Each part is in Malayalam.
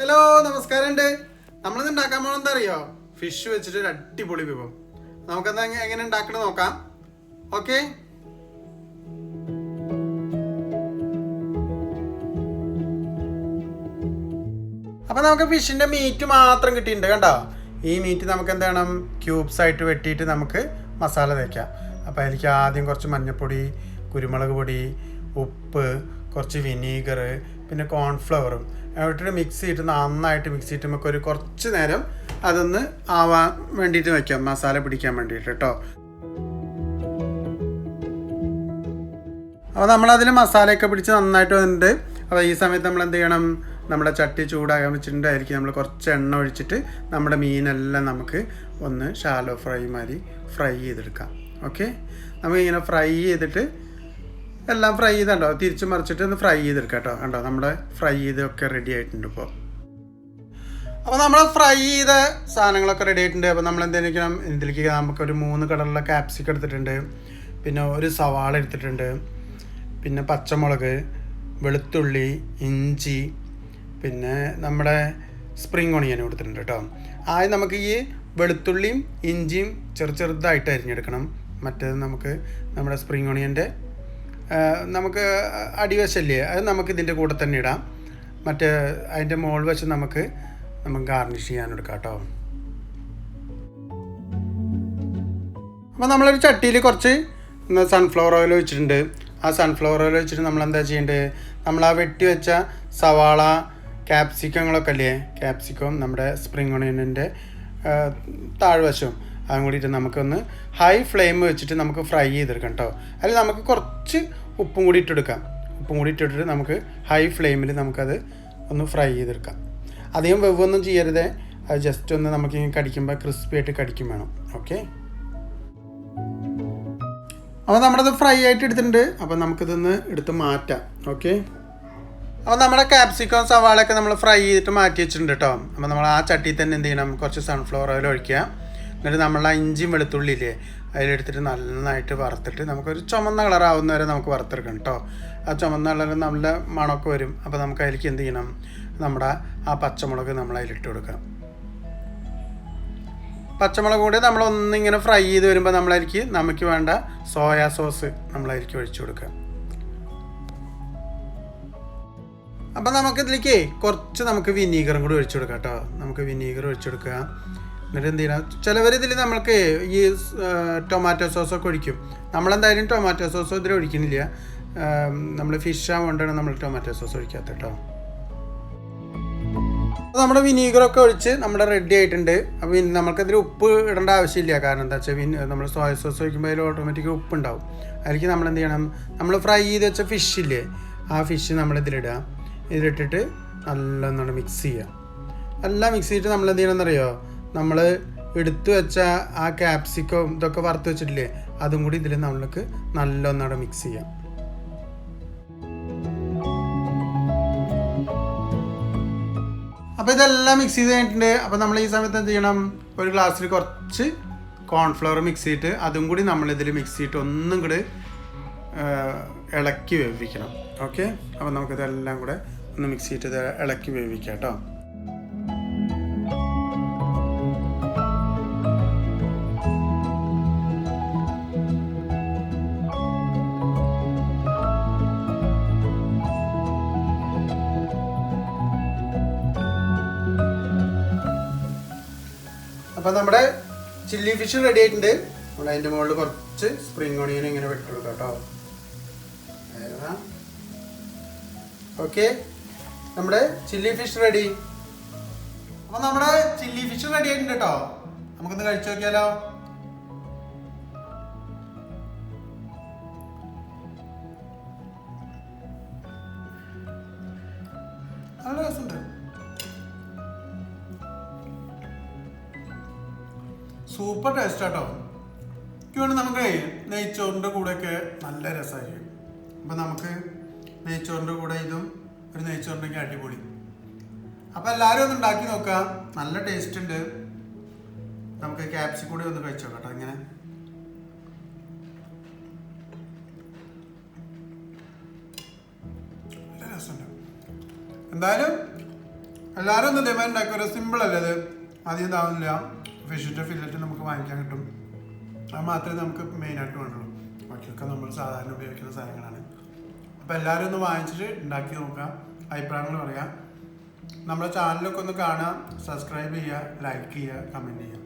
ഹലോ നമസ്കാരം ഉണ്ട് നമ്മളിന്ന് ഉണ്ടാക്കാൻ പോകണം എന്താ അറിയോ? ഫിഷ് വെച്ചിട്ട് ഒരു അടിപൊളി വിഭവം. നമുക്കെന്താ എങ്ങനെ ഉണ്ടാക്കണത് നോക്കാം. ഓക്കെ അപ്പൊ നമുക്ക് ഫിഷിന്റെ മീറ്റ് മാത്രം കിട്ടിയിട്ടുണ്ട് കണ്ടോ? ഈ മീറ്റ് നമുക്ക് എന്ത് വേണം ക്യൂബ്സ് ആയിട്ട് വെട്ടിയിട്ട് നമുക്ക് മസാല തേക്കാം. അപ്പോൾ അതിലേക്ക് ആദ്യം കുറച്ച് മഞ്ഞൾപ്പൊടി കുരുമുളക് പൊടി ഉപ്പ് കുറച്ച് വിനീഗർ പിന്നെ കോൺഫ്ലവറും. ഇട്ടിട്ട് മിക്സ് ചെയ്തിട്ട് നന്നായിട്ട് മിക്സ് ചെയ്തിട്ട് നമുക്ക് ഒരു കുറച്ച് നേരം അതൊന്ന് ആവാൻ വേണ്ടിയിട്ട് വയ്ക്കാം മസാല പിടിക്കാൻ വേണ്ടിയിട്ട് കേട്ടോ അപ്പോൾ നമ്മളതിൽ മസാലയൊക്കെ പിടിച്ച് നന്നായിട്ട് വന്നിട്ടുണ്ട്. അപ്പോൾ ഈ സമയത്ത് നമ്മൾ എന്ത് ചെയ്യണം? നമ്മുടെ ചട്ടി ചൂടാകാൻ വെച്ചിട്ടുണ്ടായിരിക്കും. നമ്മൾ കുറച്ച് എണ്ണ ഒഴിച്ചിട്ട് നമ്മുടെ മീനെല്ലാം നമുക്ക് ഒന്ന് ഷാലോ ഫ്രൈ മാതിരി ഫ്രൈ ചെയ്തെടുക്കാം. ഓക്കെ നമുക്കിങ്ങനെ ഫ്രൈ ചെയ്തിട്ട് എല്ലാം ഫ്രൈ ചെയ്തോ തിരിച്ച് മറിച്ചിട്ട് ഒന്ന് ഫ്രൈ ചെയ്തെടുക്കാം കേട്ടോ കണ്ടോ? നമ്മുടെ ഫ്രൈ ചെയ്തൊക്കെ റെഡി ആയിട്ടുണ്ട് ഇപ്പോൾ അപ്പോൾ നമ്മൾ ഫ്രൈ ചെയ്ത സാധനങ്ങളൊക്കെ റെഡി ആയിട്ടുണ്ട്. അപ്പോൾ നമ്മൾ എന്തെങ്കിലും ഇതിലേക്ക് നമുക്ക് ഒരു മൂന്ന് കളറിലെ ക്യാപ്സിക്കം എടുത്തിട്ടുണ്ട്. പിന്നെ ഒരു സവാള എടുത്തിട്ടുണ്ട്. പിന്നെ പച്ചമുളക് വെളുത്തുള്ളി ഇഞ്ചി പിന്നെ നമ്മുടെ സ്പ്രിങ് ഓണിയൻ കൊടുത്തിട്ടുണ്ട് കേട്ടോ. ആദ്യം നമുക്ക് ഈ വെളുത്തുള്ളിയും ഇഞ്ചിയും ചെറു ചെറുതായിട്ട് അരിഞ്ഞെടുക്കണം. മറ്റേത് നമുക്ക് നമ്മുടെ സ്പ്രിങ് ഓണിയന്റെ നമുക്ക് അടിവശല്ലേ? അത് നമുക്ക് ഇതിന്റെ കൂടെ തന്നെ ഇടാം. മറ്റേ അതിന്റെ മോൾ വശം നമുക്ക് നമുക്ക് ഗാർണിഷ് ചെയ്യാനെടുക്കാം കേട്ടോ. അപ്പോൾ നമ്മളൊരു ചട്ടിയിൽ കുറച്ച് സൺഫ്ലവർ ഓയിൽ വെച്ചിട്ടുണ്ട് ആ സൺഫ്ലവർ ഓയിൽ വെച്ചിട്ട് നമ്മൾ എന്താ ചെയ്യേണ്ടത്? നമ്മൾ ആ വെട്ടി വെച്ച സവാള ക്യാപ്സിക്കങ്ങളൊക്കെ അല്ലേ ക്യാപ്സിക്കം നമ്മുടെ സ്പ്രിങ് ഓണിയനിന്റെ താഴ്വശവും അതും കൂടിയിട്ട് നമുക്കൊന്ന് ഹൈ ഫ്ലെയിം വെച്ചിട്ട് നമുക്ക് ഫ്രൈ ചെയ്തെടുക്കാം കേട്ടോ അതിൽ നമുക്ക് കുറച്ച് ഉപ്പും കൂടി ഇട്ടെടുക്കാം. ഉപ്പും കൂടി ഇട്ടിട്ട് നമുക്ക് ഹൈ ഫ്ലെയിമിൽ നമുക്കത് ഒന്ന് ഫ്രൈ ചെയ്തെടുക്കാം. അധികം വെവൊന്നും ചെയ്യരുത്. അത് ജസ്റ്റ് ഒന്ന് നമുക്ക് ഇങ്ങനെ കടിക്കുമ്പോൾ ക്രിസ്പി ആയിട്ട് കടിക്കും വേണം. ഓക്കെ അപ്പോൾ നമ്മളത് ഫ്രൈ ആയിട്ട് എടുത്തിട്ടുണ്ട്. അപ്പോൾ നമുക്കിതൊന്ന് എടുത്ത് മാറ്റാം. ഓക്കെ അപ്പോൾ നമ്മുടെ ക്യാപ്സിക്കോ സവാളയൊക്കെ നമ്മൾ ഫ്രൈ ചെയ്തിട്ട് മാറ്റി വെച്ചിട്ടുണ്ട് കേട്ടോ അപ്പോൾ നമ്മൾ ആ ചട്ടിയിൽ തന്നെ എന്ത് ചെയ്യണം? കുറച്ച് സൺഫ്ലവർ ഓയിൽ ഒഴിക്കുക. എന്നിട്ട് നമ്മൾ ആ ഇഞ്ചിയും വെളുത്തുള്ളി ഇല്ലേ അതിലെടുത്തിട്ട് നന്നായിട്ട് വറുത്തിട്ട് നമുക്കൊരു ചുമന്ന കളറാവുന്ന വരെ നമുക്ക് വറുത്തെടുക്കണം കേട്ടോ. ആ ചുമന്ന കളർ നല്ല മണമൊക്കെ വരും. അപ്പോൾ നമുക്ക് അതിലേക്ക് എന്ത് ചെയ്യണം? നമ്മുടെ ആ പച്ചമുളക് നമ്മൾ അതിലിട്ട് കൊടുക്കണം പച്ചമുളക് കൂടി നമ്മൾ ഒന്നിങ്ങനെ ഫ്രൈ ചെയ്ത് വരുമ്പോൾ നമ്മളതിലേക്ക് നമുക്ക് വേണ്ട സോയാ സോസ് നമ്മളതിലേക്ക് ഒഴിച്ചു കൊടുക്കുക അപ്പം നമുക്കിതിലേക്ക് കുറച്ച് നമുക്ക് വിനീഗറും കൂടി ഒഴിച്ചു കൊടുക്കാം കേട്ടോ. നമുക്ക് വിനീഗർ ഒഴിച്ചു കൊടുക്കുക എന്നിട്ട് എന്ത് ചെയ്യണം ചിലവർ ഇതിൽ നമ്മൾക്ക് ഈ ടൊമാറ്റോ സോസൊക്കെ ഒഴിക്കും. നമ്മളെന്തായാലും ടൊമാറ്റോ സോസ് ഇതിൽ ഒഴിക്കുന്നില്ല നമ്മൾ ഫിഷ് ആവുകൊണ്ടാണ് നമ്മൾ ടൊമാറ്റോ സോസ് ഒഴിക്കാത്ത കേട്ടോ നമ്മുടെ വിനീഗറൊക്കെ ഒഴിച്ച് നമ്മുടെ റെഡി ആയിട്ടുണ്ട്. അപ്പോൾ ഇനി നമുക്കതിൽ ഉപ്പ് ഇടേണ്ട ആവശ്യമില്ല. കാരണം എന്താ വെച്ചാൽ വിൻ നമ്മൾ സോയ സോസ് ഒഴിക്കുമ്പോൾ അതിൽ ഓട്ടോമാറ്റിക് ഉപ്പ് ഉണ്ടാവും. അതിലേക്ക് നമ്മൾ എന്ത് ചെയ്യണം? നമ്മൾ ഫ്രൈ ചെയ്ത് വെച്ച ഫിഷ് ഇല്ലേ ആ ഫിഷ് നമ്മൾ ഇതിലിടുക ഇതിലിട്ടിട്ട് നല്ലൊന്നാണ് മിക്സ് ചെയ്യുക എല്ലാം മിക്സ് ചെയ്തിട്ട് നമ്മൾ എന്ത് ചെയ്യണമെന്നറിയോ നമ്മൾ എടുത്തു വെച്ച ആ ക്യാപ്സിക്കോ ഇതൊക്കെ വറുത്ത് വെച്ചിട്ടില്ലേ അതും കൂടി ഇതിൽ നമ്മൾക്ക് നല്ലോണം മിക്സ് ചെയ്യാം. അപ്പോൾ ഇതെല്ലാം മിക്സ് ചെയ്ത് കഴിഞ്ഞിട്ടുണ്ട്. അപ്പോൾ നമ്മൾ ഈ സമയത്ത് എന്ത് ചെയ്യണം? ഒരു ഗ്ലാസ്സിൽ കുറച്ച് കോൺഫ്ലവർ മിക്സ് ചെയ്തിട്ട് അതും കൂടി നമ്മളിതിൽ മിക്സ് ചെയ്തിട്ട് ഒന്നും കൂടി ഇളക്കി വേവിക്കണം. ഓക്കെ അപ്പോൾ നമുക്കിതെല്ലാം കൂടെ ഒന്ന് മിക്സ് ചെയ്തിട്ട് ഇളക്കി വേവിക്കാം കേട്ടോ. അപ്പോൾ നമ്മുടെ ചില്ലി ഫിഷ് റെഡി ആയിട്ടുണ്ട്. നമ്മൾ അതിന്റെ മുകളിൽ കുറച്ച് സ്പ്രിംഗ് ഓണിയൻ ഇങ്ങനെ വെട്ടുകൊടുക്കാം കേട്ടോ. ഓക്കെ നമ്മുടെ ചില്ലി ഫിഷ് റെഡി അപ്പോൾ നമ്മുടെ ചില്ലി ഫിഷ് റെഡി ആയിട്ടുണ്ട് കേട്ടോ. നമുക്കൊന്ന് കഴിച്ചു നോക്കിയാലോ. നല്ല രസമുണ്ട്. സൂപ്പർ ടേസ്റ്റ് കേട്ടോ എനിക്ക് വേണ്ടി നമുക്ക് നെയ്ച്ചോറിന്റെ കൂടെയൊക്കെ നല്ല രസമായിരിക്കും അപ്പം നമുക്ക് നെയ്ച്ചോറിന്റെ കൂടെ ഇതും ഒരു നെയ്ച്ചോറിന്റെ അടിപൊളി. അപ്പം എല്ലാവരും ഒന്ന് ഉണ്ടാക്കി നോക്കുക നല്ല ടേസ്റ്റ് ഉണ്ട്. നമുക്ക് ക്യാപ്സി കൂടി ഒന്ന് കഴിച്ചു നോക്കാം ഇങ്ങനെ. എന്തായാലും എല്ലാവരും ഒന്ന് ഡിമാൻഡ് ഉണ്ടാക്കി ഒരു സിമ്പിൾ അല്ലേ അത് അധികം ഇതാവുന്നില്ല. ഫിഷിന്റെ ഫില്ലറ്റ് നമുക്ക് വാങ്ങിക്കാൻ കിട്ടും. അത് മാത്രമേ നമുക്ക് മെയിനായിട്ട് വേണ്ടുള്ളൂ. ബാക്കിയൊക്കെ നമ്മൾ സാധാരണ ഉപയോഗിക്കുന്ന സാധനങ്ങളാണ്. അപ്പോൾ എല്ലാവരും ഒന്ന് വാങ്ങിച്ചിട്ട് ഉണ്ടാക്കി നോക്കാം അഭിപ്രായങ്ങൾ പറയാം. നമ്മുടെ ചാനലൊക്കെ ഒന്ന് കാണാം സബ്സ്ക്രൈബ് ചെയ്യുക ലൈക്ക് ചെയ്യുക കമന്റ് ചെയ്യുക.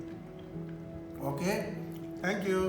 Okay thank you